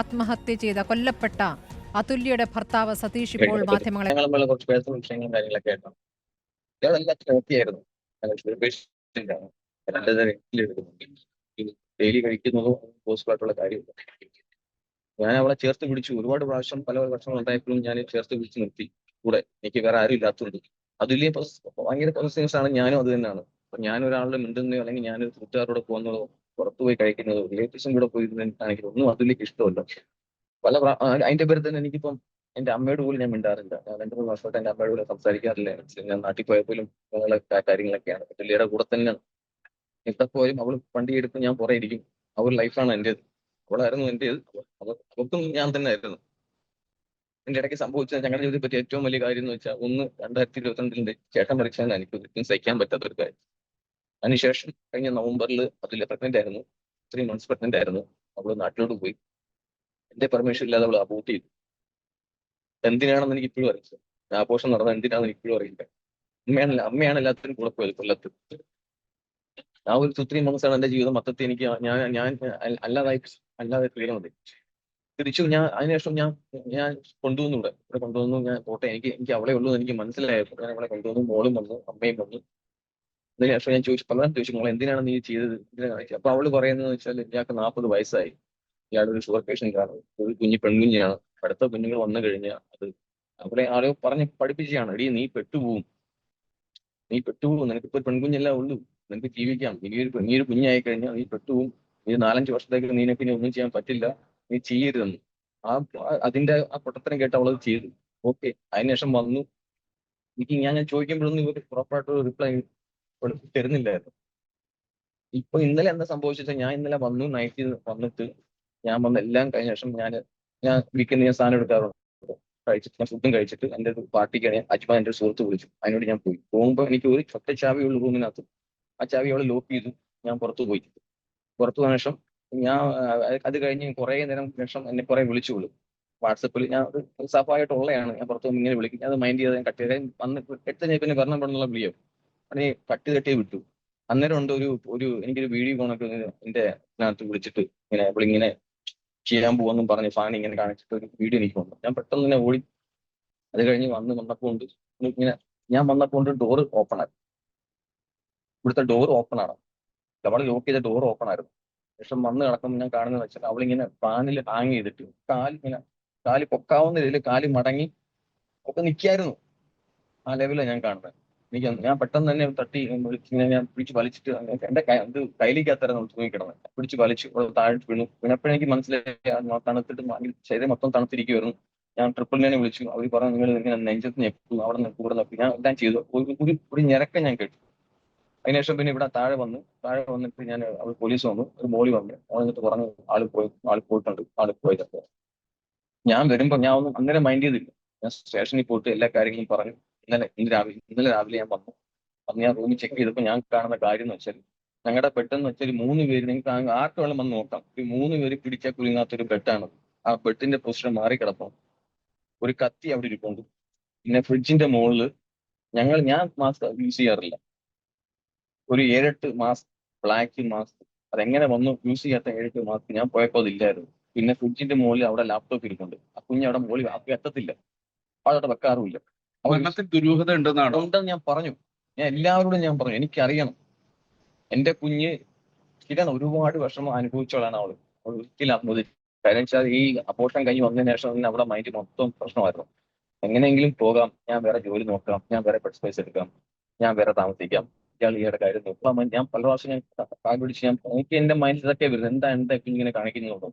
ആത്മഹത്യ ചെയ്ത കൊല്ലപ്പെട്ട അതുല്യയുടെ ഭർത്താവ് സതീഷ് ഇപ്പോൾ മാധ്യമങ്ങളെ ഡെയിലി കഴിക്കുന്നതും പോസിബിളായിട്ടുള്ള കാര്യമില്ല. ഞാൻ അവളെ ചേർത്ത് പിടിച്ചു. ഒരുപാട് പ്രാവശ്യം പല പ്രശ്നങ്ങൾ ഉണ്ടായപ്പോഴും ഞാൻ ചേർത്ത് പിടിച്ച് നിർത്തി. കൂടെ എനിക്ക് വേറെ ആരും ഇല്ലാത്തതുകൊണ്ട്. അതിലേ ഭയങ്കര പോസിറ്റീവ്സ് ആണ്. ഞാനും അത് തന്നെയാണ്. അപ്പൊ ഞാൻ ഒരാളുടെ മിണ്ടുന്നോ അല്ലെങ്കിൽ ഞാനൊരു കൂട്ടുകാരോട് പോകുന്നതോ പുറത്തു പോയി കഴിക്കുന്നതോ റിലേറ്റീവ്സും കൂടെ പോയി എനിക്ക് ഒന്നും അതിലേക്ക് ഇഷ്ടമല്ല. പല ആ, അതിന്റെ പേര് തന്നെ എനിക്കിപ്പം എന്റെ അമ്മയോട് പോലും ഞാൻ മിണ്ടാറില്ല. ഞാൻ രണ്ടു മൂന്ന് വർഷമായിട്ട് എന്റെ അമ്മയോട് പോലും സംസാരിക്കാറില്ല. ഞാൻ നാട്ടിൽ പോയപ്പോലും പോലും കാര്യങ്ങളൊക്കെയാണ്. പുള്ളിയുടെ കൂടെ തന്നെ എത്തപ്പോലും പോയാലും അവൾ വണ്ടി എടുക്കും ഞാൻ പുറകെ ഇരിക്കും. അവൾ ലൈഫാണ് എന്റേത്. അവളായിരുന്നു എന്റേത്. അവർക്കും ഞാൻ തന്നെ ആയിരുന്നു. എന്റെ ഇടയ്ക്ക് സംഭവിച്ച ഞങ്ങളുടെ ജീവിതത്തെ പറ്റി ഏറ്റവും വലിയ കാര്യം എന്ന് വെച്ചാൽ ഒന്ന് രണ്ടായിരത്തി ഇരുപത്തിരണ്ടിന്റെ ചേട്ടൻ മരിച്ചാൽ എനിക്ക് ഒരിക്കലും സഹിക്കാൻ പറ്റാത്ത ഒരു കാര്യം. അതിനുശേഷം കഴിഞ്ഞ നവംബറിൽ അതിൽ പ്രഗ്നന്റ് ആയിരുന്നു. ത്രീ മന്ത്സ് പ്രഗ്നന്റ് ആയിരുന്നു. അവൾ നാട്ടിലോട്ട് പോയി. എന്റെ പെർമിഷൻ ഇല്ലാതെ അവൾ അബോട്ട് ചെയ്തു. എന്തിനാണെന്ന് എനിക്ക് ഇപ്പോഴും അറിയില്ല. ആഘോഷം നടന്നത് എന്തിനാണെന്ന് എനിക്ക് ഇപ്പോഴും അറിയില്ല. അമ്മയാണ് അമ്മയാണ് എല്ലാത്തിനും കൂടെ പോയത് കൊല്ലത്ത്. ആ ഒരു ടു ത്രീ മന്ത്സ് ആണ് എന്റെ ജീവിതം. മൊത്തത്തിൽ എനിക്ക് ഞാൻ ഞാൻ അല്ല- അല്ലാതായി അല്ലാതെ തീരുന്നത് തിരിച്ചു ഞാൻ അതിനുശേഷം ഞാൻ ഞാൻ കൊണ്ടുവന്നു ഇവിടെ. ഇവിടെ കൊണ്ടുവന്നു ഞാൻ പോട്ടെ. എനിക്ക് എനിക്ക് അവളെ ഉള്ളൂ എനിക്ക് മനസ്സിലായപ്പോൾ ഞാൻ അവളെ കൊണ്ടുവന്നു. മോളും വന്നു അമ്മയും വന്നു. അതിനുശേഷം ഞാൻ ചോദിച്ചു. പലരും ചോദിച്ചു മോളെ എന്തിനാണ് നീ ചെയ്തത്? എന്തിനാണ് കാണിക്കുക അപ്പൊ അവൾ പറയുന്നത് വെച്ചാൽ ഇയാൾക്ക് നാൽപ്പത് വയസ്സായി. ഇയാളൊരു ഷുഗർ പേഷ്യൻ ആണ് ഒരു കുഞ്ഞു പെൺകുഞ്ഞാണ്. അടുത്ത കുഞ്ഞുങ്ങൾ വന്നു കഴിഞ്ഞാൽ അത് അവിടെ ആരോ പറഞ്ഞ് പഠിപ്പിച്ചാണ് എടീ നീ പെട്ടുപോകും നീ പെട്ടുപോകും നിനക്കിപ്പോ ഇപ്പൊ പെൺകുഞ്ഞെല്ലാം ഉള്ളൂ. നിനക്ക് ജീവിക്കാം. നീ ഒരു നീ ഒരു കുഞ്ഞായി കഴിഞ്ഞാൽ നീ പെട്ടുപോകും നീ നാലഞ്ച് വർഷത്തേക്ക് നിനക്ക് ഇനി ഒന്നും ചെയ്യാൻ പറ്റില്ല. നീ ചെയ്യരുതെന്ന്. ആ അതിന്റെ ആ പൊട്ടത്തരം കേട്ട് അവളത് ചെയ്തു. ഓക്കെ. അതിനുശേഷം വന്നു. എനിക്ക് ഞാൻ ഞാൻ ചോദിക്കുമ്പോഴൊന്നും ഇവർ പ്രോപ്പറായിട്ട് റിപ്ലൈ തരുന്നില്ലായിരുന്നു. ഇപ്പൊ ഇന്നലെ എന്താ സംഭവിച്ചത് ഞാൻ ഇന്നലെ വന്നു നൈറ്റ് വന്നിട്ട് ഞാൻ വന്ന എല്ലാം കഴിഞ്ഞ ശേഷം ഞാൻ ഞാൻ വീക്കെൻഡ് ഞാൻ സാധനം എടുക്കാറുണ്ട്. കഴിച്ചിട്ട് ഞാൻ ഫുഡും കഴിച്ചിട്ട് ഒരു പാർട്ടിക്കാണ് അജ്മാൻ എന്റെ ഒരു സുഹൃത്ത് വിളിച്ചു. അതിനോട് ഞാൻ പോയി. പോകുമ്പോൾ എനിക്ക് ഒരു ഒറ്റ ചാവിയുള്ള റൂമിനകത്ത്. ആ ചാവി അവളെ ലോക്ക് ചെയ്തു. ഞാൻ പുറത്തു പോയി. പുറത്തു പോയ ശേഷം ഞാൻ അത് കഴിഞ്ഞ് കുറേ നേരം ശേഷം എന്നെ കുറെ വിളു വാട്സപ്പിൽ ഞാൻ സഫായിട്ടുള്ളതാണ് ഞാൻ പുറത്തു ഇങ്ങനെ വിളിക്കും. ഞാൻ അത് മൈൻഡ് ചെയ്ത് ഞാൻ കട്ട് ചെയ്ത് വന്ന് എടുത്ത ഞാൻ പിന്നെ വരണം പെടുന്നുള്ള വിളിയോ. അത് കട്ട് തട്ടി വിട്ടു. അന്നേരം ഉണ്ട് ഒരു ഒരു എനിക്കൊരു വീഡിയോ കോണൊക്കെ എന്റെ ഇതിനകത്ത് വിളിച്ചിട്ട് ഇങ്ങനെ ഇങ്ങനെ ചെയ്യാൻ പോകുമെന്നും പറഞ്ഞ് ഫാൻ ഇങ്ങനെ കാണിച്ചിട്ട് ഒരു വീഡിയോ എനിക്ക് വന്നു ഞാൻ പെട്ടെന്ന് തന്നെ ഓടി അത് കഴിഞ്ഞ് വന്ന് വന്നപ്പോൾ ഉണ്ട്. ഇങ്ങനെ ഞാൻ വന്നപ്പോൾ ഉണ്ട് ഡോർ ഓപ്പൺ ആയി. ഇവിടുത്തെ ഡോർ ഓപ്പൺ ആണ്. നമ്മൾ ലോക്ക് ചെയ്ത ഡോർ ഓപ്പൺ ആയിരുന്നു. ശേഷം വന്ന് കിടക്കുമ്പോൾ ഞാൻ കാണുന്നത് വെച്ചാൽ അവളിങ്ങനെ ഫാനിൽ ഹാങ് ചെയ്തിട്ട് കാലിങ്ങനെ കാലി കാൽ പൊക്കാവുന്ന രീതിയിൽ കാൽ മടങ്ങി ഒക്കെ നിൽക്കായിരുന്നു ആ ലെവലാണ് ഞാൻ കാണുന്നത്. എനിക്ക് ഞാൻ പെട്ടെന്ന് തന്നെ തട്ടി ഞാൻ പിടിച്ച് വലിച്ചിട്ട് എന്റെ ഇത് കയ്യിലേക്കകത്തായിരുന്നു തൂങ്ങിക്കിടന്ന് പിടിച്ച് വലിച്ചു താഴെ വീണു. വീണപ്പോഴേ എനിക്ക് മനസ്സിലായി തണുത്തിട്ട് ശരീരം മൊത്തം തണുത്തിരിക്കുമായിരുന്നു ഞാൻ ട്രിപ്പിൾ നയനെ വിളിച്ചു. അവർ പറഞ്ഞു നിങ്ങൾ ഇങ്ങനെ നെഞ്ചത്ത് ഞെക്കും അവിടെ നിന്ന് കൂടെ നോക്കി ഞാൻ എല്ലാം ചെയ്തു. ഒരു ഒരു ഞരക്കം ഞാൻ കേട്ടു. അതിനുശേഷം പിന്നെ ഇവിടെ താഴെ വന്നു. താഴെ വന്നിട്ട് ഞാൻ അവർ പോലീസ് വന്നു. ഒരു മോളി വന്നു. എന്നിട്ട് പറഞ്ഞു ആൾ പോയി ആൾ പോയിട്ടുണ്ട്. ആൾ പോയതൊക്കെ ഞാൻ വരുമ്പോ ഞാൻ ഒന്നും അന്നേരം മൈൻഡ് ചെയ്തില്ല. ഞാൻ സ്റ്റേഷനിൽ പോയിട്ട് എല്ലാ കാര്യങ്ങളും പറഞ്ഞു. ഇന്നലെ ഇന്ന് രാവിലെ ഇന്നലെ രാവിലെ ഞാൻ വന്നു. അന്ന് ഞാൻ റൂമിൽ ചെക്ക് ചെയ്തപ്പോൾ ഞാൻ കാണുന്ന കാര്യം എന്ന് വെച്ചാൽ ഞങ്ങളുടെ ബെഡെന്ന് വെച്ചാൽ മൂന്ന് പേര് നിങ്ങൾക്ക് ആ- ആർക്ക് വേണം വന്ന് നോക്കാം. ഈ മൂന്ന് പേര് പിടിച്ച കുലുങ്ങാത്തൊരു ബെഡാണ് ആ ബെഡിന്റെ പൊസിഷൻ മാറി കിടപ്പം ഒരു കത്തി അവിടെ ഇരിപ്പുണ്ട്. പിന്നെ ഫ്രിഡ്ജിന്റെ മുകളിൽ ഞങ്ങൾ ഞാൻ മാസ്ക് യൂസ് ചെയ്യാറില്ല. ഒരു ഏഴെട്ട് മാസ്ക് ബ്ലാക്ക് മാസ്ക് അതെങ്ങനെ വന്നു യൂസ് ചെയ്യാത്ത ഏഴെട്ട് മാസ്ക് ഞാൻ പോയപ്പോൾ അതില്ലായിരുന്നു പിന്നെ ഫ്രിഡ്ജിന്റെ മുകളിൽ അവിടെ ലാപ്ടോപ്പ് ഇരിപ്പുണ്ട്. ആ കുഞ്ഞ് അവിടെ മുകളിൽ ആക്കി എത്തത്തില്ല. അവിടെ വെക്കാറുമില്ല. അവൾ മരണത്തിൽ ദുരൂഹത ഉണ്ടെന്നാണ്? ഉണ്ടെന്ന് ഞാൻ പറഞ്ഞു. ഞാൻ എല്ലാവരോടും ഞാൻ പറഞ്ഞു. എനിക്കറിയണം. എന്റെ കുഞ്ഞ് ഇതാണ് ഒരുപാട് വിഷമം അനുഭവിച്ചോളാണ് അവൾ. അവൾ ഒരിക്കലും ആത്മഹത്യ കാര്യം വെച്ചാൽ ഈ അപോഷം കഴിഞ്ഞ് വന്നതിന് ശേഷം തന്നെ അവിടെ മൈൻഡ് മൊത്തം പ്രശ്നമായിരുന്നു. എങ്ങനെയെങ്കിലും പോകാം. ഞാൻ വേറെ ജോലി നോക്കാം. ഞാൻ വേറെ പെട്ട് സ്പേസ് എടുക്കാം. ഞാൻ വേറെ താമസിക്കാം. ഇയാൾ ഈയുടെ കാര്യം നോക്കാം. ഞാൻ പല പ്രാവശ്യം ഞാൻ പിടിച്ച് ഞാൻ എനിക്ക് എന്റെ മൈൻഡിൽ ഇതൊക്കെ വരുന്നത് എന്താ എന്താ ഇങ്ങനെ കാണിക്കുന്നുണ്ടോ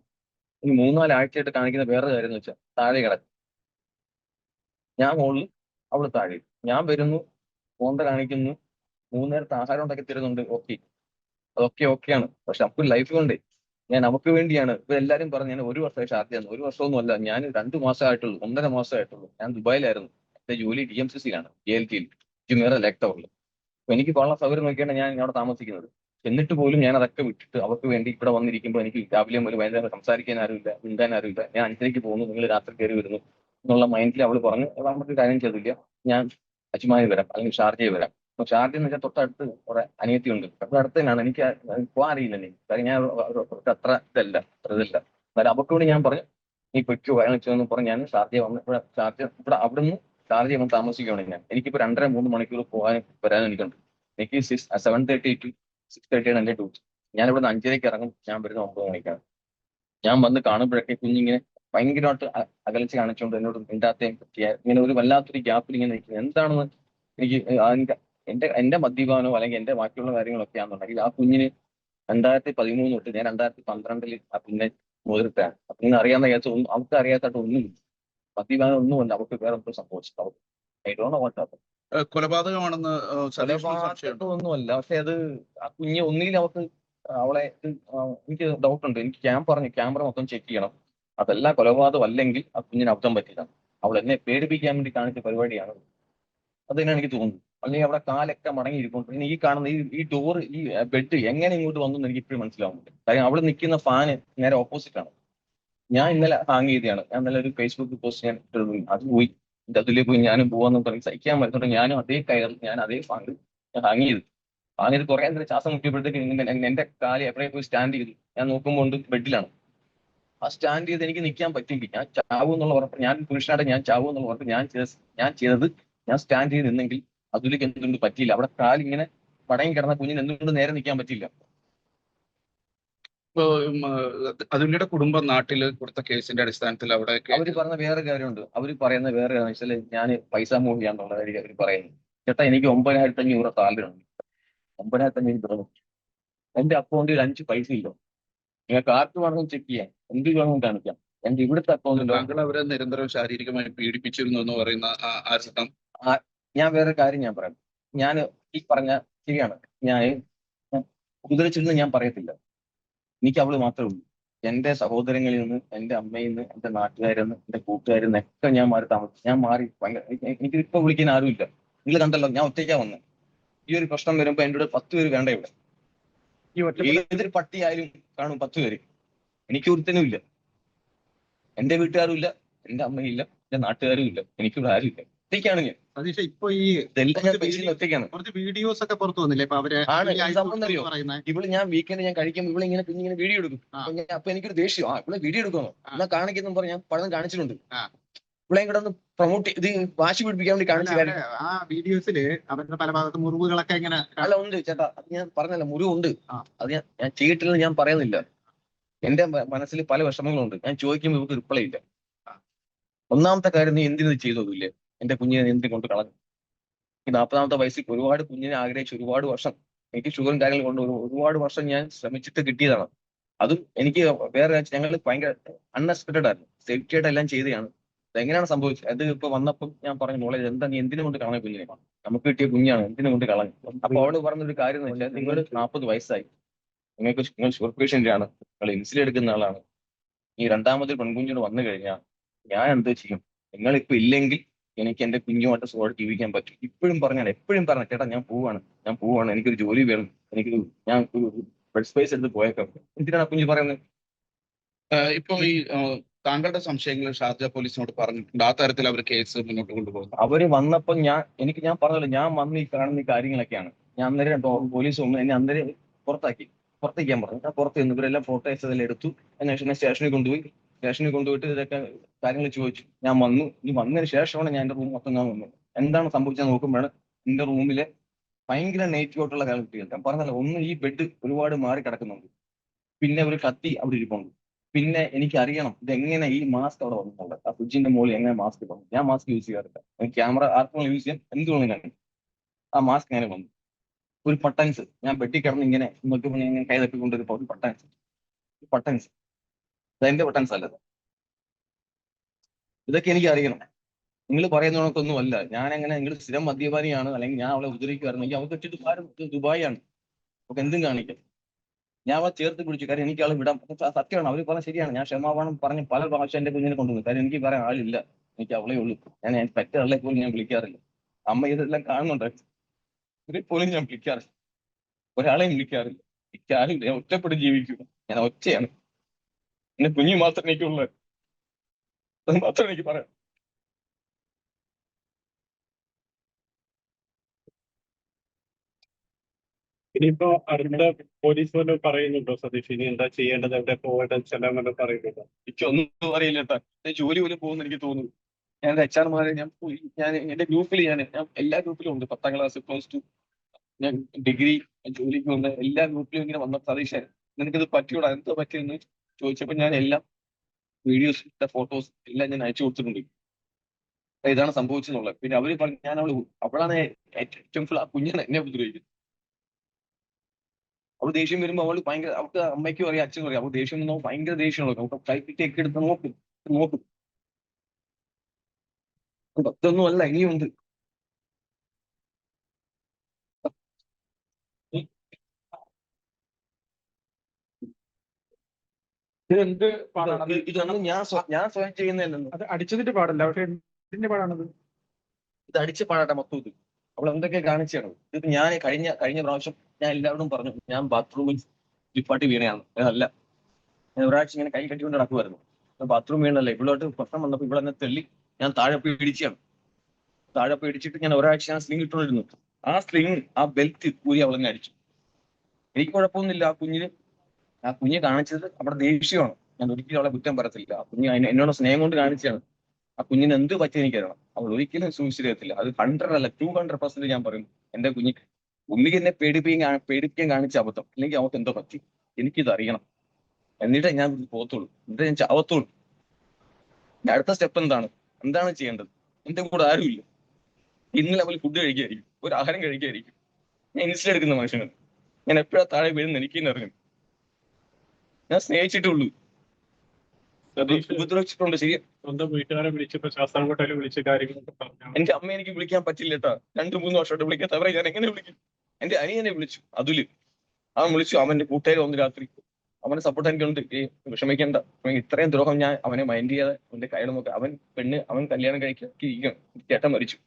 ഇനി മൂന്നാൽ ആഴ്ചയായിട്ട് കാണിക്കുന്ന വേറെ കാര്യം എന്ന് വെച്ചാൽ താഴെ കിടക്കും. ഞാൻ മുകളിൽ അവൾ താഴെ. ഞാൻ വരുന്നു പോന്ത കാണിക്കുന്നു. മൂന്നേരത്തെ ആഹാരം ഉണ്ടാക്കി തരുന്നുണ്ട്. ഓക്കെ അതൊക്കെ ഓക്കെയാണ് പക്ഷെ നമുക്ക് ലൈഫ് കൊണ്ടേ ഞാൻ നമുക്ക് വേണ്ടിയാണ്. ഇവരെല്ലാരും പറഞ്ഞു ഞാൻ ഒരു വർഷമായി ഷാർജയാണ് ഒരു വർഷമൊന്നും അല്ല. ഞാൻ രണ്ടു മാസമായിട്ടുള്ളൂ ഒന്നര മാസമായിട്ടുള്ളൂ ഞാൻ ദുബായിലായിരുന്നു. എന്റെ ജോലി ഡി എം സി സിയിലാണ് ജെ എൽ ടിയിൽ ജുമേറ ലേക്ക് അപ്പൊ എനിക്ക് വളരെ സൗകര്യം നോക്കിയാണ് ഞാൻ അവിടെ താമസിക്കുന്നത്. എന്നിട്ട് പോലും ഞാൻ അതൊക്കെ വിട്ടിട്ട് അവർക്ക് വേണ്ടി ഇവിടെ വന്നിരിക്കുമ്പോൾ എനിക്ക് രാവിലെ മുതൽ വൈകുന്നേരം സംസാരിക്കാൻ ആരുമില്ല മിണ്ടാൻ ആരുമില്ല. ഞാൻ അഞ്ചരയ്ക്ക് പോകുന്നു. നിങ്ങൾ രാത്രി കയറി വരുന്നു. എന്നുള്ള മൈൻഡിൽ അവൾ പറഞ്ഞു "അത് നമുക്ക് കാര്യം ചെയ്തില്ല. ഞാൻ അജ്മാനിൽ വരാം. അല്ലെങ്കിൽ ഷാർജയിൽ വരാം. അപ്പൊ ഷാർജ എന്ന് വെച്ചാൽ തൊട്ടടുത്ത് കുറെ അനിയത്തിയുണ്ട്. അപ്പൊ അടുത്ത് തന്നെയാണ് എനിക്ക് പോകാൻ അറിയില്ല എനിക്ക് കാര്യം ഞാൻ അത്ര ഇതല്ല അത്ര ഇതല്ല എന്നാലും അവർക്ക് വേണ്ടി ഞാൻ പറഞ്ഞു നീ പൊയ്ക്കോ എന്ന് പറഞ്ഞു ഞാൻ ഷാർജ വന്ന് ഇവിടെ ഷാർജ ഇവിടെ അവിടുന്ന് ഷാർജ വന്ന് താമസിക്കുകയാണ് ഞാൻ. എനിക്കിപ്പോ രണ്ടര മൂന്ന് മണിക്കൂർ പോകാനും വരാനും എനിക്കുണ്ട്. എനിക്ക് six seven thirty two six തേർട്ടിയാണ് എന്റെ ഡ്യൂട്ടി. ഞാൻ ഇവിടെ അഞ്ചരയ്ക്ക് ഇറങ്ങും. ഞാൻ വരുന്ന ഒമ്പത് മണിക്കാണ്. ഞാൻ വന്ന് കാണുമ്പോഴൊക്കെ കുഞ്ഞിങ്ങനെ ഭയങ്കരമായിട്ട് അകലച്ച് കാണിച്ചുകൊണ്ട് എന്നോട് മിണ്ടാത്തേം പറ്റിയ ഇങ്ങനെ ഒരു വല്ലാത്തൊരു ഗ്യാപ്പിൽ ഇങ്ങനെ നിൽക്കുന്നത് എന്താണെന്ന് എനിക്ക് എന്റെ എന്റെ മദ്യപാനോ അല്ലെങ്കിൽ എന്റെ ബാക്കിയുള്ള കാര്യങ്ങളൊക്കെ ആണെന്നുണ്ടെങ്കിൽ ആ കുഞ്ഞിന് രണ്ടായിരത്തി പതിമൂന്ന് തൊട്ട് ഞാൻ രണ്ടായിരത്തി പന്ത്രണ്ടിൽ ആ കുഞ്ഞിനെ മുതിർത്താണ് അപ്പൊ ഇന്ന് അറിയാവുന്ന കേസ് ഒന്നും അവർക്ക് അറിയാത്തായിട്ട് ഒന്നുമില്ല. മദ്യപാനം ഒന്നുമല്ല അവർക്ക് വേറെ ഒന്നും സംഭവിച്ചു അവർക്ക് I don't know what happen ഏഹ് കൊലപാതകമാണെന്ന് ഒന്നുമല്ല പക്ഷെ അത് ആ കുഞ്ഞ് ഒന്നിൽ അവർക്ക് അവളെ എനിക്ക് ഡൗട്ട് ഉണ്ട്. എനിക്ക് ക്യാം പറഞ്ഞു ക്യാമറ മൊത്തം ചെക്ക് ചെയ്യണം. അതല്ല കൊലപാതകം അല്ലെങ്കിൽ ആ കുഞ്ഞിന് അബദ്ധം പറ്റിയതാണ് അവൾ എന്നെ പേടിപ്പിക്കാൻ വേണ്ടി കാണിച്ച പരിപാടിയാണ് അത്. തന്നെയാണ് എനിക്ക് തോന്നുന്നത്. അല്ലെങ്കിൽ അവിടെ കാലൊക്കെ മടങ്ങിയിരിക്കും പിന്നെ ഈ കാണുന്ന ഈ ഈ ഡോർ ഈ ബെഡ് എങ്ങനെ ഇങ്ങോട്ട് വന്നു എനിക്ക് ഇപ്പോഴും മനസ്സിലാവുന്നുണ്ട്. കാര്യം അവിടെ നിൽക്കുന്ന ഫാന് നേരെ ഓപ്പോസിറ്റ് ആണ്. ഞാൻ ഇന്നലെ ഹാങ് ചെയ്തതാണ്. ഞാൻ ഇന്നലെ ഒരു ഫേസ്ബുക്ക് പോസ്റ്റ് ഞാൻ അത് പോയി. അതിലേക്ക് പോയി ഞാനും പോവാന്ന് പറഞ്ഞ് സഹിക്കാൻ പറ്റുന്നുണ്ട് ഞാനും അതേ കയറി ഞാൻ അതേ ഫാങ്ക് ഞാൻ ഹാങ് ചെയ്തു. ഹാങ് ചെയ്ത് കുറെ നേരം ശ്വാസം മുട്ടിയപ്പോഴത്തേക്ക് എന്റെ കാലി എപ്പോഴേ പോയി സ്റ്റാൻഡ് ചെയ്തു. ഞാൻ നോക്കുമ്പോൾ ബെഡിലാണ് ആ സ്റ്റാൻഡ് ചെയ്ത് എനിക്ക് നിൽക്കാൻ പറ്റില്ല ഞാൻ ചാവും എന്നുള്ള ഉറപ്പ് ഞാൻ പുരുഷനായിട്ട് ഞാൻ ചാവു എന്നുള്ള ഉറപ്പ് ഞാൻ ചെയ്ത ഞാൻ ചെയ്തത് ഞാൻ സ്റ്റാൻഡ് ചെയ്ത് നിന്നെങ്കിൽ അതിലേക്ക് എന്തുകൊണ്ട് പറ്റിയില്ല? അവിടെ കാലിങ്ങനെ പടയും കിടന്ന കുഞ്ഞിന് എന്തുകൊണ്ട് നേരെ നിൽക്കാൻ പറ്റില്ല അതിന്റെ കുടുംബ നാട്ടിൽ കൊടുത്ത കേസിന്റെ അടിസ്ഥാനത്തിൽ അവിടെ അവർ പറഞ്ഞ വേറെ കാര്യമുണ്ട്. അവർ പറയുന്ന വേറെ കാര്യം വെച്ചാൽ ഞാൻ പൈസ മൂവ് ചെയ്യാന്നുള്ള കാര്യം അവർ പറയുന്നു ചേട്ടാ എനിക്ക് ഒമ്പതിനായിരത്തി അഞ്ഞൂറ് സാലറി ഉണ്ട് ഒമ്പതിനായിരത്തി അഞ്ഞൂറ് എന്റെ അക്കൗണ്ടിൽ അഞ്ച് പൈസ ഇല്ല. നിങ്ങൾക്ക് ആർക്ക് വേണമെങ്കിലും ചെക്ക് ചെയ്യാം. എന്ത് വേണമെങ്കിലും കാണിക്കാം? എന്റെ ഇവിടുത്തെ അക്കൗണ്ട് താങ്കൾ അവരെ നിരന്തരം ശാരീരികമായി പീഡിപ്പിച്ചിരുന്നു എന്ന് പറയുന്ന ആ- ഞാൻ വേറെ കാര്യം ഞാൻ പറയാം. ഞാൻ ഈ പറഞ്ഞ ശരിയാണ്. ഞാൻ ഉപദ്രവിച്ചിരുന്ന് ഞാൻ പറയത്തില്ല. എനിക്ക് അവൾ മാത്രമേ ഉള്ളൂ. എന്റെ സഹോദരങ്ങളിൽ നിന്ന് എന്റെ അമ്മയിൽ നിന്ന് എന്റെ നാട്ടുകാരിൽ നിന്ന് എന്റെ കൂട്ടുകാരിൽ നിന്നൊക്കെ ഞാൻ മാറി താമസിച്ചു ഞാൻ മാറി ഭയങ്കര എനിക്ക് ഇപ്പൊ വിളിക്കാൻ ആരുമില്ല നിങ്ങൾ കണ്ടല്ലോ ഞാൻ ഒറ്റയ്ക്കാ വന്നത് ഈ ഒരു പ്രശ്നം വരുമ്പോ എന്റെ കൂടെ പത്ത് പേര് വേണ്ട ഇവിടെ? ഈ ഒറ്റ ഏതൊരു പട്ടിയായാലും കാണും പത്ത് പേര്. എനിക്ക് ഒരുത്തനും ഇല്ല എന്റെ വീട്ടുകാരും ഇല്ല എന്റെ അമ്മയില്ല എന്റെ നാട്ടുകാരും ഇല്ല എനിക്കിവിടെ ആരും ഇല്ല ഒറ്റയ്ക്കാണ് ഞാൻ. സതീഷ് ഇപ്പൊ ഈ ഒറ്റയ്ക്കാണ്. കുറച്ച് വീഡിയോസ് ഒക്കെ പുറത്തു വന്നില്ലേ? അവരെ? പറയുന്നത്. ഇവൾ ഞാൻ വീക്കെൻഡ് ഞാൻ കഴിക്കുമ്പോൾ ഇവൾ ഇങ്ങനെ ഇങ്ങനെ വീഡിയോ എടുക്കും. അപ്പൊ അപ്പൊ എനിക്കൊരു ദേഷ്യം. ആ ഇവിടെ വീഡിയോ എടുക്കുന്നു ആ. എന്നാ കാണിക്കുന്നു പറഞ്ഞാൽ ഞാൻ പഴം കാണിച്ചിട്ടുണ്ട്. ഇവിടെയും ഒന്ന് പ്രൊമോട്ട് ഇത് വാശി പിടിപ്പിക്കാൻ വേണ്ടി കാണിച്ചു ആ വീഡിയോസിൽ അവരുടെ പല ഭാഗത്ത് മുറിവുകളൊക്കെ ഇങ്ങനെ അല്ല ഉണ്ട് ചേട്ടാ. അത് ഞാൻ പറഞ്ഞല്ല മുറിവുണ്ട്. അത് ഞാൻ ഞാൻ ചെയ്തിട്ടില്ലെന്ന് ഞാൻ പറയുന്നില്ല. എന്റെ മനസ്സിൽ പല വിഷമങ്ങളുണ്ട്. ഞാൻ ചോദിക്കുമ്പോൾ ഇവർക്ക് റിപ്ലൈ ഇല്ല. ഒന്നാമത്തെ കാര്യം നീ എന്തിനു ഇത് ചെയ്തതില്ലേ എന്റെ കുഞ്ഞിനെ എന്തിനു കൊണ്ട് കളഞ്ഞു? ഈ നാൽപ്പതാമത്തെ വയസ്സിൽ ഒരുപാട് കുഞ്ഞിനെ ആഗ്രഹിച്ച് ഒരുപാട് വർഷം എനിക്ക് ഷുഗറും കാര്യങ്ങളും കൊണ്ട് ഒരു- ഒരുപാട് വർഷം ഞാൻ ശ്രമിച്ചിട്ട് കിട്ടിയതാണ്. അതും എനിക്ക് വേറെ ഞങ്ങൾ ഭയങ്കര അൺഎക്സ്പെക്ടഡ് ആയിരുന്നു. സേഫ്റ്റി ആയിട്ട് എല്ലാം ചെയ്തതാണ്. എങ്ങനെയാണ് സംഭവിച്ചത്? അത് ഇപ്പൊ വന്നപ്പോൾ ഞാൻ പറഞ്ഞു മോളെ എന്താ നീ എന്തിനു കൊണ്ട് കളഞ്ഞ കുഞ്ഞിനെ? നമുക്ക് കിട്ടിയ കുഞ്ഞാണ് എന്തിനു കൊണ്ട് കളഞ്ഞു? അപ്പൊ അവൾ പറഞ്ഞൊരു കാര്യം എന്ന് വെച്ചാൽ നിങ്ങൾ നാൽപ്പത് വയസ്സായി. നിങ്ങൾക്ക് നിങ്ങൾ ഷുഗർ പേഷ്യന്റ് ആണ് നിങ്ങൾ ഇൻസുലിൻ എടുക്കുന്ന ആളാണ്. ഈ രണ്ടാമത്തെ പെൺകുഞ്ഞിനോട് വന്നു കഴിഞ്ഞാൽ ഞാൻ എന്ത് ചെയ്യും? നിങ്ങൾ ഇപ്പൊ ഇല്ലെങ്കിൽ എനിക്ക് എന്റെ കുഞ്ഞുമായിട്ട് സുഖമായിട്ട് ജീവിക്കാൻ പറ്റും. ഇപ്പോഴും പറഞ്ഞാൽ എപ്പോഴും പറഞ്ഞു ചേട്ടാ ഞാൻ പോവാണ്. ഞാൻ പോവാണ്. എനിക്കൊരു ജോലി വേണം. എനിക്ക് ഞാൻ ഒരു ബെഡ് സ്പേസ് എടുത്ത് പോയേക്കാം. എന്തിനാണ് കുഞ്ഞ് പറയുന്നത്? ഇപ്പോൾ ഇപ്പൊ ഈ താങ്കളുടെ സംശയങ്ങൾ ഷാർജ പോലീസിനോട് പറഞ്ഞിട്ടുണ്ട്. ആ തരത്തിൽ അവർ കേസ് മുന്നോട്ട് കൊണ്ടുപോകുന്നു അവർ വന്നപ്പോൾ ഞാൻ എനിക്ക് ഞാൻ പറഞ്ഞല്ലോ ഞാൻ വന്ന് ഈ കാണുന്ന ഈ കാര്യങ്ങളൊക്കെയാണ്. ഞാൻ അന്നേരം പോലീസ് വന്ന് എന്നെ അന്നേരം പുറത്താക്കി. പുറത്തേക്കാൻ പറഞ്ഞു. ഞാൻ പുറത്ത് നിന്ന് ഇവരെല്ലാം ഫോട്ടോസ് അതിൽ എടുത്തു. ഞാൻ സ്റ്റേഷനിൽ കൊണ്ടുപോയി. സ്റ്റേഷനിൽ കൊണ്ടുപോയിട്ട് ഇതൊക്കെ കാര്യങ്ങൾ ചോദിച്ചു. ഞാൻ വന്നു. ഈ വന്നതിന് ശേഷമാണ് ഞാൻ എന്റെ റൂം മൊത്തം ഞാൻ വന്നു എന്താണ് സംഭവിച്ചത് നോക്കുമ്പോഴാണ് എന്റെ റൂമിലെ ഭയങ്കര ആയിട്ടുള്ള കാര്യം ഞാൻ പറഞ്ഞല്ലോ ഒന്ന് ഈ ബെഡ് ഒരുപാട് മാറി കിടക്കുന്നുണ്ട്. പിന്നെ ഒരു കത്തി അവിടെ ഇരിപ്പുണ്ട്. പിന്നെ എനിക്ക് അറിയണം ഇതെങ്ങനെ ഈ മാസ്ക് അവിടെ വന്നിട്ടുണ്ട് ആ ഫ്രിഡ്ജിന്റെ മുകളിൽ എങ്ങനെ മാസ്ക് വന്നു ഞാൻ മാസ്ക് യൂസ് ചെയ്യാറില്ല. ക്യാമറ ആർക്കും യൂസ് ചെയ്യാൻ എന്തുകൊണ്ടും വേണമെങ്കിലും ആ മാസ്ക് എങ്ങനെ വന്നു? ഒരു പട്ടൻസ്. ഞാൻ ബെഡിൽ കിടന്ന് ഇങ്ങനെ നോക്കിയപ്പോൾ ഞാൻ കൈ തപ്പിക്കൊണ്ടിരുന്നപ്പോൾ ഒരു പട്ടൻസ്. പട്ടൻസ്. അതെന്റെ പട്ടൻസ് അല്ലത് ഇതൊക്കെ എനിക്ക് അറിയണം. നിങ്ങൾ പറയുന്ന കണക്കൊന്നും അല്ല. ഞാൻ എങ്ങനെ നിങ്ങൾ സ്ഥിരം മദ്യപാനിയാണ് അല്ലെങ്കിൽ ഞാൻ അവളെ ഉദ്ധരിക്കുമായിരുന്നെങ്കിൽ അവൾക്ക് വെച്ചിട്ട് ദുബായ് ദുബായാണ്. അവൾക്ക് എന്തും കാണിക്കും. ഞാൻ അവളെ ചേർത്ത് പിടിച്ചു. കാര്യം എനിക്ക് അവളെ വിടാം സത്യമാണ്. അവർ പറഞ്ഞ ശരിയാണ്. ഞാൻ ക്ഷമാപണം പറഞ്ഞ് പല പ്രാവശ്യം എന്റെ കുഞ്ഞിനെ കൊണ്ടുവന്നു. കാര്യം എനിക്ക് പറയാൻ ആളില്ല. എനിക്ക് അവളെ ഉള്ളൂ. ഞാൻ പെറ്റ ആളെ പോലും ഞാൻ വിളിക്കാറില്ല. അമ്മ ഇതെല്ലാം കാണുന്നുണ്ട്. ഇവരെ പോലും ഞാൻ വിളിക്കാറില്ല. ഒരാളെയും വിളിക്കാറില്ല. വിളിക്കാറില്ല. ഞാൻ ഒറ്റപ്പെട്ട് ജീവിക്കുക ഞാൻ ഒറ്റയാണ്. എന്നെ കുഞ്ഞു മാത്രം എനിക്കുള്ളത് അത് മാത്രമേ എനിക്ക് പറയാം. ഇനിയിപ്പോ അടുത്ത പോലീസ് വല്ലതും പറയുന്നുണ്ടോ സതീഷ്? ഇനി എന്താ ചെയ്യേണ്ടത്? എവിടെ പോകേണ്ടത്? ചെല്ലാൻ വല്ലതും പറയുന്നുണ്ടോ? എനിക്കൊന്നും അറിയില്ല ജോലി പോലും പോകുന്ന എനിക്ക് തോന്നുന്നു. ഞാൻ എച്ച് ആർമാരെ ഞാൻ പോയി. ഞാൻ എന്റെ ഗ്രൂപ്പിൽ ഞാൻ ഞാൻ എല്ലാ ഗ്രൂപ്പിലും ഉണ്ട്. പത്താം ക്ലാസ് പ്ലസ് ടു ഞാൻ ഡിഗ്രി ജോലിക്ക് വന്ന എല്ലാ ഗ്രൂപ്പിലും ഇങ്ങനെ വന്ന സതീശൻ. നിനക്കിത് പറ്റിയോടാ? എന്ത് പറ്റിയെന്ന് ചോദിച്ചപ്പോൾ ഞാൻ എല്ലാം വീഡിയോസ് ഇട്ട ഫോട്ടോസ് എല്ലാം ഞാൻ അയച്ചു കൊടുത്തിട്ടുണ്ട്. ഇതാണ് സംഭവിച്ചെന്നുള്ളത്. പിന്നെ അവർ പറഞ്ഞു ഞാൻ അവൾ അവളാണ് ഏറ്റവും ആ കുഞ്ഞിനെ എന്നെ ഉപദ്രവിക്കുന്നത്. അവൾ ദേഷ്യം വരുമ്പോൾ അവൾ ഭയങ്കര അവൾക്ക് അമ്മയ്ക്കും അറിയാം അച്ഛനും അറിയാം. അവൾ ദേഷ്യം വന്നാൽ ഭയങ്കര ദേഷ്യമുള്ള അവൾക്ക് എടുത്ത് നോക്കും നോക്കും. ഇതൊന്നും അല്ല ഇനിയുണ്ട് ഇത് എന്ത് പാടാണ്. ഇത് ഇതൊന്നും ഞാൻ ഞാൻ സ്വയം ചെയ്യുന്നതല്ലെന്ന് അത് അടിച്ചതിന്റെ പാടല്ല. പക്ഷെ എന്തിന്റെ പാടാണത്. ഇത് അടിച്ച് പാടാട്ടെ മൊത്തം ഇത്. അവൾ എന്തൊക്കെ കാണിച്ചാണ്? ഇത് ഞാൻ കഴിഞ്ഞ കഴിഞ്ഞ പ്രാവശ്യം ഞാൻ എല്ലാവരോടും പറഞ്ഞു. ഞാൻ ബാത്റൂമിൽ ലിപ്പാട്ടി വീണയാണ് അതല്ല. ഞാൻ ഒരാഴ്ച ഇങ്ങനെ കൈ കെട്ടിക്കൊണ്ട് നടക്കുമായിരുന്നു ബാത്റൂം വീണല്ലേ ഇവളോട്ട് പ്രശ്നം വന്നപ്പോൾ ഇവളെന്നെ തള്ളി ഞാൻ താഴെ പോയി ഇടിച്ചാണ് താഴെ പോയി ഇടിച്ചിട്ട് ഞാൻ ഒരാഴ്ച ഞാൻ സ്ലിംഗ് ഇട്ടുകൊണ്ടിരുന്നു. ആ സ്ലിംഗ് ആ ബെൽറ്റ് ഊരി അവളെ അടിച്ചു. എനിക്ക് കുഴപ്പമൊന്നുമില്ല. ആ കുഞ്ഞിന് ആ കുഞ്ഞ് കാണിച്ചത് അവിടെ ദേഷ്യമാണ്. ഞാൻ ഒരിക്കലും അവളെ കുറ്റം പറയത്തില്ല. ആ കുഞ്ഞ് എന്നോട് സ്നേഹം കൊണ്ട് കാണിച്ചാണ് ആ കുഞ്ഞിന് എന്ത് പറ്റി എനിക്കറിയണം. അവൾ ഒരിക്കലും ചെയ്യത്തില്ല. അത് ഹൺഡ്രഡ് അല്ല ടു ഹൺഡ്രഡ് പെർസെന്റ് ഞാൻ പറയും. എന്റെ കുഞ്ഞ് ഉമ്മിക്ക് എന്നെ പേടിപ്പിക്കാൻ പേടിപ്പിക്കാൻ കാണിച്ച അബദ്ധം. അല്ലെങ്കിൽ അവൾക്ക് എന്തോ പറ്റി. എനിക്കിത് അറിയണം. എന്നിട്ടേ ഞാൻ പോകത്തുള്ളൂ. എന്നിട്ട് ഞാൻ ചാവത്തുള്ളൂ. അടുത്ത സ്റ്റെപ്പ് എന്താണ്? എന്താണ് ചെയ്യേണ്ടത്? എന്റെ കൂടെ ആരുമില്ല. ഇന്നലെ ലെവൽ ഫുഡ് കഴിക്കായിരിക്കും. ഒരു ആഹാരം കഴിക്കായിരിക്കും. ഞാൻ ഇൻസ്റ്റ എടുക്കുന്ന മനുഷ്യനാണ്. ഞാൻ എപ്പോഴാ താഴെ വീഴുന്ന എനിക്ക് തന്നെ അറിയാം ഞാൻ സ്നേഹിച്ചിട്ടുള്ളൂ. ഉപദ്രവിച്ചിട്ടുണ്ട്. ശരി. സ്വന്തം വീട്ടുകാരെ വിളിച്ചപ്പോ ശാസ്താംകോട്ടയിൽ വിളിച്ച കാര്യങ്ങളൊക്കെ പറഞ്ഞു എന്റെ അമ്മ എനിക്ക് വിളിക്കാൻ പറ്റില്ല കേട്ടാ രണ്ടു മൂന്ന് വർഷമായിട്ട് വിളിക്കാത്ത. അവരെ ഞാൻ എങ്ങനെ വിളിക്കും? എന്റെ അനിയനെ വിളിച്ചു. അതുൽ. അവൻ വിളിച്ചു. അവന്റെ കൂട്ടുകാർ വന്ന് രാത്രി അവനെ സപ്പോർട്ട് എനിക്കുണ്ട് ഈ വിഷമിക്കേണ്ട. ഇത്രയും ദ്രോഹം ഞാൻ അവനെ മൈൻഡ് ചെയ്യാതെ അവന്റെ കയ്യിൽ നോക്കി അവൻ പെണ്ണ് അവൻ കല്യാണം കഴിക്കാൻ ചേട്ടൻ മരിച്ചു.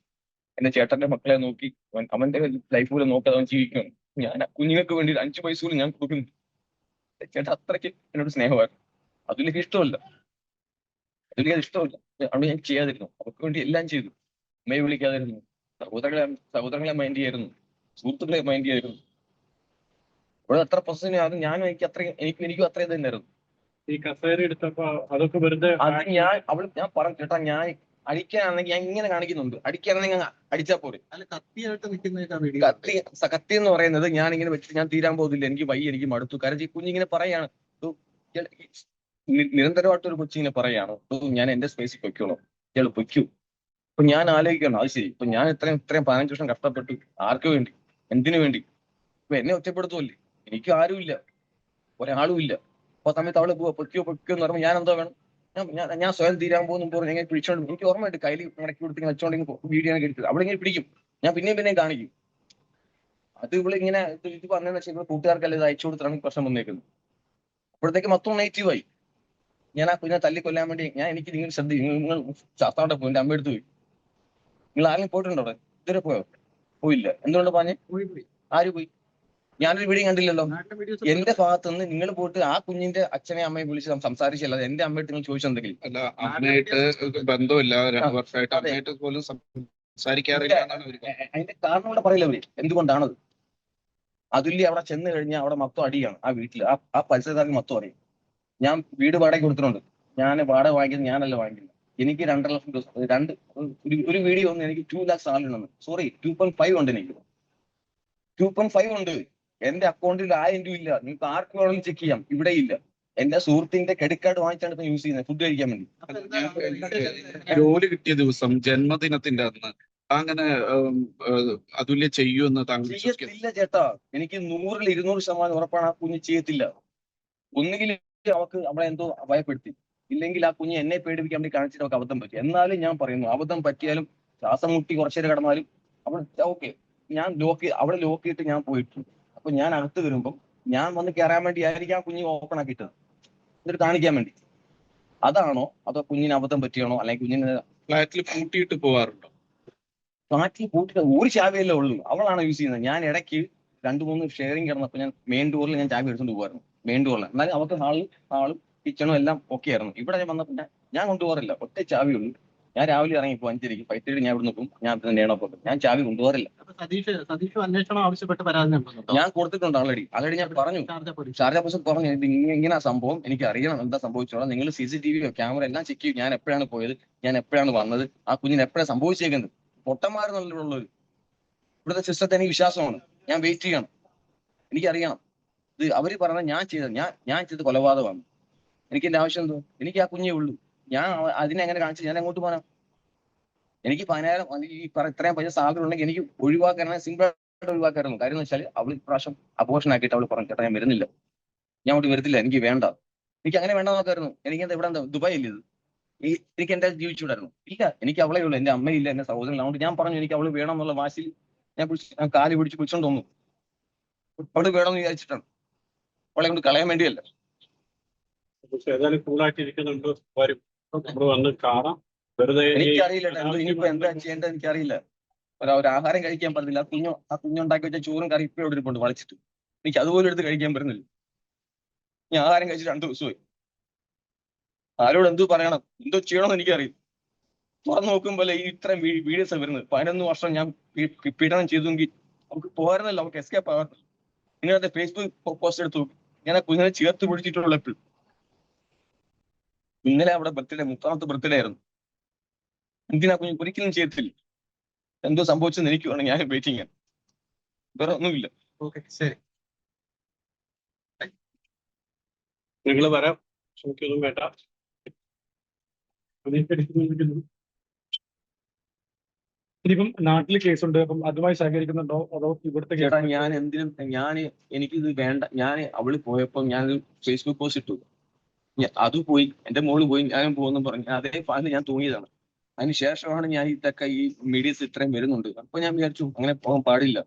എന്റെ ചേട്ടന്റെ മക്കളെ നോക്കി അവൻ അവന്റെ ലൈഫ് പോലും നോക്കാതെ അവൻ ജീവിക്കണം ഞാൻ കുഞ്ഞുങ്ങൾക്ക് വേണ്ടി അഞ്ചു പൈസ പോലും ഞാൻ കൊടുക്കുന്നു ചേട്ടൻ അത്രയ്ക്ക് എന്നോട് സ്നേഹമായിരുന്നു. അതിലേക്ക് ഇഷ്ടമല്ല. അതിലേക്ക് അത് ഇഷ്ടമല്ല. അവിടെ ഞാൻ ചെയ്യാതിരുന്നു. അവർക്ക് വേണ്ടി എല്ലാം ചെയ്തു. അമ്മയെ വിളിക്കാതിരുന്നു. സഹോദരങ്ങളെ സഹോദരങ്ങളെ മൈൻഡ് ചെയ്യായിരുന്നു. സുഹൃത്തുക്കളെ മൈൻഡ് ചെയ്യായിരുന്നു. അവിടെ എത്ര പ്രൊസസ്സിന് അത് ഞാനും എനിക്ക് അത്രയും എനിക്ക് എനിക്കും അത്രയും തന്നെയായിരുന്നു. ഈ കസേര എടുത്തപ്പോ അതൊക്കെ വെറുതെ അത് ഞാൻ അവൾ ഞാൻ പറഞ്ഞു ചേട്ടാ ഞാൻ അടിക്കാനാണെങ്കിൽ ഞാൻ ഇങ്ങനെ കാണിക്കുന്നുണ്ട്. അടിക്കാനാണെങ്കിൽ ഞാൻ അടിച്ചാ പോരെ. അല്ല കത്തിയായിട്ട് കത്തി കത്തി എന്ന് പറയുന്നത് ഞാൻ ഇങ്ങനെ വെച്ചിട്ട് ഞാൻ തീരാൻ പോകുന്നില്ല എനിക്ക് വൈ എനിക്ക് മടുത്തു. കാരണം ഈ കുഞ്ഞിങ്ങനെ പറയാണ്. "ഓ, ഇയാൾ ഈ നി- നിരന്തരമായിട്ട് ഒരു കൊച്ചിങ്ങനെ പറയാണ്. ഞാൻ എന്റെ സ്പേസിൽ പൊയ്ക്കോളാം. ഇയാൾ പൊയ്ക്കൂ. അപ്പൊ ഞാൻ ആലോചിക്കണം അത് ശരി. ഇപ്പൊ ഞാൻ ഇത്രയും ഇത്രയും പതിനഞ്ച് വർഷം കഷ്ടപ്പെട്ടു ആർക്ക് വേണ്ടി? എന്തിനു വേണ്ടി? ഇപ്പൊ എന്നെ ഒറ്റപ്പെടുത്തുമല്ലേ എനിക്ക് ആരുമില്ല ഒരാളും ഇല്ല. അപ്പൊ ആ സമയത്ത് അവൾ പൊക്കിയോ പൊയ്ക്കോ എന്ന് പറയുമ്പോൾ ഞാൻ എന്താ വേണം? ഞാൻ- ഞാൻ സ്വയം തീരാൻ പോകുന്നു പറഞ്ഞു ഞാൻ പിടിച്ചോണ്ട് എനിക്ക് ഓർമ്മയുണ്ട് കയ്യിൽ മടക്കി കൊടുത്ത് ഇങ്ങനെ വെച്ചോണ്ടെങ്കിൽ വീഡിയോ എടുത്തത്. അവളിങ്ങനെ പിടിക്കും. ഞാൻ പിന്നെയും പിന്നെയും കാണിക്കും. അത് ഇവളിങ്ങനെ ഇങ്ങനെ ഇത് പറഞ്ഞതെന്ന് വെച്ചാൽ ഇവൾ കൂട്ടുകാർക്കല്ല ഇത് അയച്ചു കൊടുത്താണ് പ്രശ്നം വന്നേക്കുന്നത്. അപ്പോഴത്തേക്ക് മൊത്തം നെഗറ്റീവ് ആയി. ഞാൻ ആ കുഞ്ഞിനെ തല്ലി കൊല്ലാൻ വേണ്ടി ഞാൻ എനിക്ക് നിങ്ങൾ ശ്രദ്ധ നിങ്ങൾ ശാസ്താവിടെ പോയി അമ്മ എടുത്ത് പോയി. നിങ്ങൾ ആരെങ്കിലും പോയിട്ടുണ്ടോ അവിടെ? ഇതുവരെ പോയോ? പോയില്ല. എന്തുകൊണ്ട് പറഞ്ഞേ? പോയി പോയി. ആര് പോയി? ഞാനൊരു വീഡിയോ കണ്ടില്ലല്ലോ. എന്റെ ഭാഗത്ത് നിന്ന് നിങ്ങൾ പോയിട്ട് ആ കുഞ്ഞിന്റെ അച്ഛനെ അമ്മയെ വിളിച്ച് സംസാരിച്ചില്ല എന്റെ അമ്മയായിട്ട് നിങ്ങൾ ചോദിച്ചെന്തെങ്കിലും അല്ല അമ്മയായിട്ട് ബന്ധമില്ല. രണ്ട് വർഷമായിട്ട് അതെ. അമ്മയായിട്ട് പോലും സംസാരിക്കാറില്ല എന്നാണ് അവർ പറയുന്നത്. അ- അതിന്റെ കാരണം കൂടെ പറയില്ല അവർ. എന്തുകൊണ്ടാണത്? അതുല്യ അവിടെ ചെന്ന് കഴിഞ്ഞാൽ അവിടെ മൊത്തം അടിയാണ് ആ വീട്ടിൽ ആ ആ പരിസരക്കാർക്ക് മൊത്തം അറിയും ഞാൻ വീട് വാടക കൊടുത്തിട്ടുണ്ട്. ഞാൻ വാടക വാങ്ങിക്കുന്നത് ഞാനല്ല വാങ്ങിക്കുന്നത്. എനിക്ക് രണ്ടര ലക്ഷം രൂപ രണ്ട് ഒരു ഒരു വീഡിയോ ഒന്ന് എനിക്ക് ടു ലാക്സ് സാലറി ഉണ്ടെന്ന്. സോറി ടു പോയിന്റ് ഫൈവ് ഉണ്ട് എനിക്ക് ടു പോയിന്റ് ഫൈവ് ഉണ്ട്. എന്റെ അക്കൗണ്ടിൽ ആയിരം രൂപ ഇല്ല. നിങ്ങൾക്ക് ആർക്ക് വേണമെങ്കിലും ചെക്ക് ചെയ്യാം. ഇവിടെ ഇല്ല. എന്റെ സുഹൃത്തിന്റെ ക്രെഡിറ്റ് കാർഡ് വാങ്ങിച്ചാണ് ഇപ്പൊ യൂസ് ചെയ്യുന്നത്. ഫുഡ് കഴിക്കാൻ വേണ്ടി. ജോലി? കിട്ടിയ ദിവസം ജന്മദിനത്തിന്റെ അന്ന് അങ്ങനെ അതുല്യ ചെയ്യുമെന്ന് താങ്കൾ ചെയ്യത്തില്ല ചേട്ടാ. എനിക്ക് നൂറിൽ ഇരുന്നൂറ് ശതമാനം ഉറപ്പാണ്. ആ കുഞ്ഞ് ചെയ്യത്തില്ല. ഒന്നുകിൽ അവക്ക് അവളെ എന്തോ ഭയപ്പെടുത്തി ഇല്ലെങ്കിൽ ആ കുഞ്ഞ് എന്നെ പേടിപ്പിക്കാൻ വേണ്ടി കാണിച്ചിട്ട് അവൾക്ക് അബദ്ധം പറ്റി. എന്നാലും ഞാൻ പറയുന്നു അബദ്ധം പറ്റിയാലും ശ്വാസം മുട്ടി കുറച്ചേരം കടന്നാലും അവൾ ഓക്കെ ഞാൻ ലോക്ക് അവിടെ ലോക്ക് ചെയ്തിട്ട് ഞാൻ പോയിട്ടു അപ്പൊ ഞാൻ അകത്ത് വരുമ്പം ഞാൻ വന്ന് കയറാൻ വേണ്ടി ആയിരിക്കും ആ കുഞ്ഞ് ഓപ്പൺ ആക്കിയിട്ടത്. എന്നിട്ട് കാണിക്കാൻ വേണ്ടി. അതാണോ അതോ കുഞ്ഞിന് അബദ്ധം പറ്റിയാണോ? അല്ലെങ്കിൽ കുഞ്ഞിന് ഫ്ലാറ്റിൽ പൂട്ടിയിട്ട് പോവാറുണ്ടോ? ഫ്ലാറ്റിൽ പൂട്ടിയിട്ട് ഒരു ചാവിയല്ലേ ഉള്ളൂ. അവളാണ് യൂസ് ചെയ്യുന്നത്? ഞാൻ ഇടയ്ക്ക് രണ്ട് മൂന്ന് ഷെയറിംഗ് കിടന്നപ്പോൾ ഞാൻ മെയിൻ ഡോറിൽ ഞാൻ ചാവി എടുത്തുകൊണ്ട് പോകുമായിരുന്നു മെയിൻ ഡോറിൽ എന്നാലും അവർക്ക് ഹാളും ഹാളും കിച്ചണും എല്ലാം ഓക്കെ ആയിരുന്നു. ഇവിടെ ഞാൻ വന്നപ്പോൾ ഞാൻ കൊണ്ടുപോകാറില്ല. ഒറ്റ ചാവിയുള്ളൂ ഞാൻ രാവിലെ ഇറങ്ങി ഇപ്പോൾ അഞ്ചരയ്ക്ക് പൈത്തരി ഞാൻ ഇവിടെ നിൽക്കും ഞാൻ തന്നെയാണ് പോകും ഞാൻ ചാവി കൊണ്ടുപോകാറില്ല. സതീഷ് സതീഷ് അന്വേഷണം ആവശ്യപ്പെട്ട് പരാതി നൽകുന്നുണ്ടോ? ഞാൻ കൊടുത്തിട്ടുണ്ട് ആൾറെഡി ആൾറെഡി ഞാൻ പറഞ്ഞു. ഷാർജ പോലീസ് പറഞ്ഞു. ഇത് ഇങ്ങനെ ഇങ്ങനെ സംഭവം. എനിക്ക് അറിയണം എന്താ സംഭവിച്ചോളാം. നിങ്ങൾ സി സി ടി വിയോ ക്യാമറ എല്ലാം ചെക്ക് ചെയ്യും. ഞാൻ എപ്പോഴാണ് പോയത്? ഞാൻ എപ്പോഴാണ് വന്നത്? ആ കുഞ്ഞിന് എപ്പോഴാണ് സംഭവിച്ചേക്കുന്നത്? പൊട്ടന്മാരെന്നുള്ള ഉള്ളത് ഇവിടുത്തെ സിസ്റ്റത്തെ എനിക്ക് വിശ്വാസമാണ്. ഞാൻ വെയിറ്റ് ചെയ്യണം. എനിക്കറിയണം. ഇത് അവർ പറഞ്ഞ ഞാൻ ചെയ്തത്. ഞാൻ ഞാൻ ചെയ്ത കൊലപാതകമാണ്. എനിക്ക് എന്റെ ആവശ്യം എന്തോ? എനിക്ക് ആ കുഞ്ഞേ ഉള്ളൂ. ഞാൻ അവ- അതിനെ എങ്ങനെ കാണിച്ചു ഞാൻ എങ്ങോട്ട് പോകാനാ? എനിക്ക് പതിനായിരം അല്ലെങ്കിൽ ഈ ഇത്രയും പൈസ സാലറി ഉണ്ടെങ്കിൽ എനിക്ക് ഒഴിവാക്കാനാണ് സിമ്പിൾ ആയിട്ട് ഒഴിവാക്കായിരുന്നു കാര്യം എന്ന് വെച്ചാൽ അവൾ ഇപ്രാവശ്യം അപോഷൻ ആക്കിയിട്ട് അവൾ പറഞ്ഞു ചേട്ടാ ഞാൻ വരുന്നില്ല. ഞാൻ അങ്ങോട്ട് വരത്തില്ല എനിക്ക് വേണ്ട. എനിക്ക് അങ്ങനെ വേണ്ട നോക്കായിരുന്നു. എനിക്ക് എന്താ ഇവിടെ എന്താ ദുബായ് ഇല്ല ഇത്? എനിക്ക് എന്റെ ജീവിച്ചുകൂടായിരുന്നു. ഇല്ല എനിക്ക് അവളെ ഉള്ളൂ എന്റെ അമ്മയില്ല എന്റെ സഹോദരൻ അതുകൊണ്ട് ഞാൻ പറഞ്ഞു എനിക്ക് അവൾ വേണം എന്നുള്ള വാശിയിൽ ഞാൻ പിടിച്ച് കാൽ പിടിച്ച് പിടിച്ചോണ്ട് വന്നു. അവൾ വേണമെന്ന് വിചാരിച്ചിട്ടാണ്. അവളെ കൊണ്ട് കളയാൻ വേണ്ടിയല്ല. ഏതായാലും കൂളായിട്ടിരിക്കുന്നുണ്ട് വരും. നമ്മൾ വന്ന് കാണാം. വെറുതെ എനിക്കറിയില്ല. ഇനിയിപ്പോ എന്താ ചെയ്യേണ്ടത് എനിക്കറിയില്ല. ഒരു ആഹാരം കഴിക്കാൻ പറ്റുന്നില്ല. ആ കുഞ്ഞു ആ കുഞ്ഞുണ്ടാക്കി വെച്ച ചോറും കറി ഇപ്പോഴും ഇവിടെ ഇരിപ്പുണ്ട് വളിച്ചിട്ട്. എനിക്ക് അതുപോലെ എടുത്ത് കഴിക്കാൻ പറ്റുന്നില്ല. ഞാൻ ആഹാരം കഴിച്ചിട്ട് രണ്ട് ദിവസമായി. ആരോട് എന്തു പറയണം? എന്തോ ചെയ്യണമെന്ന് എനിക്കറിയില്ല. തുറന്നു നോക്കുമ്പോൾ ഈ ഇത്രയും വീഡിയോസ് വരുന്നത്. പതിനൊന്ന് വർഷം ഞാൻ പീഡനം ചെയ്തെങ്കിൽ അവർക്ക് പോരുന്നല്ലോ അവർക്ക് എസ്കേപ്പ് ആകാറില്ല ഇങ്ങനത്തെ ഫേസ്ബുക്ക് പോസ്റ്റ് എടുത്തു ഞാൻ ആ കുഞ്ഞിനെ ചേർത്ത് പിടിച്ചിട്ടുള്ള എപ്പോഴും ഇന്നലെ അവിടെ ബർത്ത്ഡേ മുപ്പതാമത്തെ ബർത്ത്ഡേ ആയിരുന്നു. എന്തിനാ കുഞ്ഞു? ഒരിക്കലും ചെയ്യത്തില്ല. എന്തോ സംഭവിച്ചെന്ന് എനിക്ക് വേണം. ഞാൻ വെയിറ്റിംഗ് വേറെ ഒന്നുമില്ല. ഓക്കെ ശരി. നിങ്ങൾ വരാം. എനിക്കൊന്നും വേണ്ട. ഇനിയിപ്പം നാട്ടിൽ കേസുണ്ട് അപ്പം അതുമായി സഹകരിക്കുന്നുണ്ടോ? അതോ ഇവിടുത്തെ ചേട്ടാ ഞാൻ എന്തിനും ഞാൻ എനിക്കിത് വേണ്ട. ഞാൻ അവൾ പോയപ്പോ ഞാൻ ഫേസ്ബുക്ക് പോസ്റ്റ് ഇട്ടു. അത് പോയി. എന്റെ മോൾ പോയി. ഞാൻ പോകുന്നു പറഞ്ഞു. അതേ ഫാനിൽ ഞാൻ തൂങ്ങിയതാണ്. അതിന് ശേഷമാണ് ഞാൻ ഇതൊക്കെ ഈ മീഡിയസ് ഇത്രയും വരുന്നുണ്ട്. അപ്പൊ ഞാൻ വിചാരിച്ചു അങ്ങനെ പോകാൻ പാടില്ല.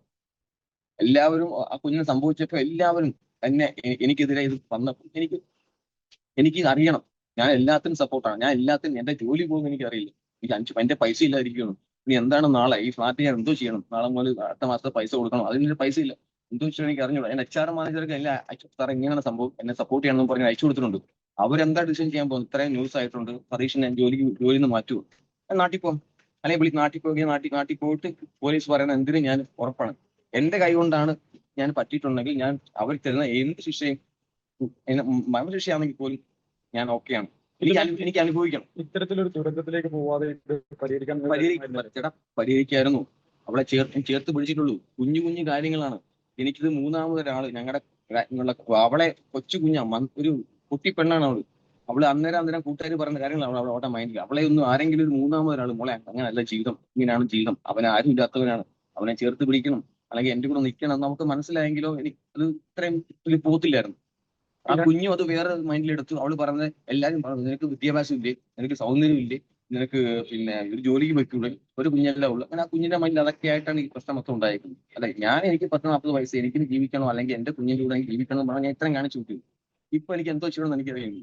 എല്ലാവരും ആ കുഞ്ഞിന് സംഭവിച്ചപ്പോ എല്ലാവരും തന്നെ എനിക്കെതിരെ ഇത് വന്നപ്പോൾ എനിക്ക് എനിക്ക് അറിയണം. ഞാൻ എല്ലാത്തിനും സപ്പോർട്ടാണ് ഞാൻ എല്ലാത്തിനും എന്റെ ജോലി പോകും എനിക്ക് അറിയില്ല എനിക്ക് അഞ്ച് എന്റെ പൈസ ഇല്ലാതിരിക്കണം ഇനി എന്താണ് നാളെ? ഈ ഫ്ലാറ്റ് ഞാൻ എന്തോ ചെയ്യണം? നാളെ മുതൽ അടുത്ത മാസത്തെ പൈസ കൊടുക്കണം. അതിന് പൈസ ഇല്ല. എന്തോ ചെയ്യണം എനിക്ക് അറിഞ്ഞൂടാ. ഞാൻ എച്ച് ആർ മാനേജർക്ക് എല്ലാം സാർ ഇങ്ങനെയാണ് സംഭവം. എന്നെ സപ്പോർട്ട് ചെയ്യണമെന്ന് പറഞ്ഞ് അയച്ചു കൊടുത്തിട്ടുണ്ട്. അവരെന്താ ഡിസിഷൻ ചെയ്യാൻ പോകുന്നത്? ഇത്രയും ന്യൂസ് ആയിട്ടുണ്ട്. സതീഷിനെ ജോലിക്ക് ജോലിയിൽ നിന്ന് മാറ്റുമോ നാട്ടിൽ പോകും അല്ലെങ്കിൽ വിളി നാട്ടിൽ പോകുക നാട്ടിൽ നാട്ടിൽ പോയിട്ട് പോലീസ് പറയുന്ന എന്തിനു ഞാൻ ഉറപ്പാണ്. എന്റെ കൈ കൊണ്ടാണ് ഞാൻ പറ്റിയിട്ടുണ്ടെങ്കിൽ ഞാൻ അവർ തരുന്ന എന്ത് ശിക്ഷയും മരണശിക്ഷയാണെങ്കിൽ പോലും ഞാൻ ഓക്കെയാണ് എനിക്ക് എനിക്ക് അനുഭവിക്കണം. ഇത്തരത്തിലൊരു ദുരന്തത്തിലേക്ക് പോവാതെ പരിഹരിക്കാൻ ചേട്ടാ പരിഹരിക്കായിരുന്നു. അവളെ ചേർത്ത് ചേർത്ത് പിടിച്ചിട്ടുള്ളൂ. കുഞ്ഞു കുഞ്ഞു കാര്യങ്ങളാണ്. എനിക്കിത് മൂന്നാമതൊരാൾ ഞങ്ങളുടെ അവളെ കൊച്ചു കുഞ്ഞ ഒരു കുട്ടി പെണ്ണാണ് അവൾ. അവൾ അന്നേരം അന്നേരം കൂട്ടുകാർ പറഞ്ഞ കാര്യങ്ങളാണ് അവളെ അവളുടെ മൈൻഡിൽ അവളെ ഒന്നും ആരെങ്കിലും ഒരു മൂന്നാമതൊരാൾ മോളെ അങ്ങനെയല്ല ജീവിതം. ഇങ്ങനെയാണ് ജീവിതം. അവനെ ആരും ഇല്ലാത്തവനാണ്. അവനെ ചേർത്ത് പിടിക്കണം. അല്ലെങ്കിൽ എന്റെ കൂടെ നിൽക്കണം. എന്ന് നമുക്ക് മനസ്സിലായെങ്കിലോ എനിക്ക് അത് ഇത്രയും പോത്തില്ലായിരുന്നു. ആ കുഞ്ഞും അത് വേറെ മൈൻഡിലെടുത്തു അവൾ പറഞ്ഞത് എല്ലാരും പറഞ്ഞു നിനക്ക് വിദ്യാഭ്യാസം ഇല്ലേ? നിനക്ക് സൗന്ദര്യം ഇല്ലേ? നിനക്ക് പിന്നെ ഒരു ജോലിക്ക് വെക്കൂടെ ഒരു കുഞ്ഞല്ല ഉള്ളു. അങ്ങനെ ആ കുഞ്ഞിന്റെ മൈൻഡിൽ അതൊക്കെ ആയിട്ടാണ് ഈ പ്രശ്നം മൊത്തം ഉണ്ടായിരിക്കുന്നത്. അല്ലെ ഞാൻ എനിക്ക് പത്ത് നാൽപ്പത് വയസ്സ് എനിക്ക് ജീവിക്കണോ? അല്ലെങ്കിൽ എന്റെ കുഞ്ഞിന്റെ കൂടെ ജീവിക്കണോ എന്ന് പറഞ്ഞാൽ ഞാൻ ഇത്രയും കാണിച്ചു വിട്ടു ഇപ്പൊ എനിക്ക് എന്തോ ചെയ്യണമെന്ന് എനിക്കറിയാം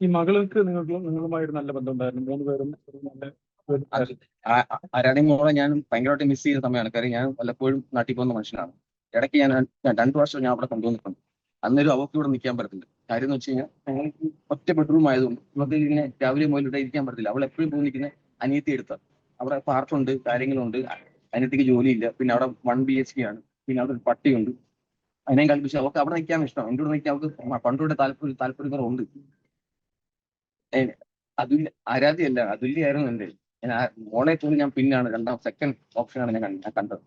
ഈ മകൾക്ക് നിങ്ങൾക്ക് നിങ്ങളുമായി ഒരു നല്ല ബന്ധമുണ്ടായിരുന്നു. മൂന്ന് പേരും ഒരു നല്ല ആരാണെ മോളെ ഞാൻ ഭയങ്കരമായിട്ട് മിസ് ചെയ്ത സമയമാണ്. കാര്യം ഞാൻ വല്ലപ്പോഴും നാട്ടിൽ പോകുന്ന മനുഷ്യനാണ്. ഇടയ്ക്ക് ഞാൻ രണ്ടു വർഷം ഞാൻ അവിടെ കൊണ്ടുവന്നിട്ടുണ്ട്. അന്നേരം അവർക്ക് ഇവിടെ നിൽക്കാൻ പറ്റത്തില്ല. കാര്യം എന്ന് വെച്ച് കഴിഞ്ഞാൽ ഞങ്ങൾക്ക് ഒറ്റ ബെഡ്റൂം ആയതുകൊണ്ട് നമുക്ക് ഇങ്ങനെ രാവിലെ മുതൽ ഇവിടെ ഇരിക്കാൻ പറ്റത്തില്ല. അവൾ എപ്പോഴും പോയി നിൽക്കുന്ന അനിയത്തി എടുത്ത അവിടെ പാർട്ടുണ്ട് കാര്യങ്ങളുണ്ട്. അനിയത്തിക്ക് ജോലിയില്ല. പിന്നെ അവിടെ വൺ ബി എച്ച് കെ ആണ്. പിന്നെ അവിടെ ഒരു പട്ടിയുണ്ട്. അതിനെ കൽപ്പിച്ച് അവർക്ക് അവിടെ നിൽക്കാൻ ഇഷ്ടം എന്റെ കൂടെ നിൽക്കാൻ അവർക്ക് പണ്ടുകൂടെ താല്പര്യം താല്പര്യക്കുറവുണ്ട്. അതുൽ ആരാധ്യല്ല അതുല്യായിരുന്നു എന്റെ ഞാൻ മോളെ തോന്നി ഞാൻ പിന്നാണ് രണ്ടാം സെക്കൻഡ് ഓപ്ഷൻ ആണ് ഞാൻ ഞാൻ കണ്ടത്.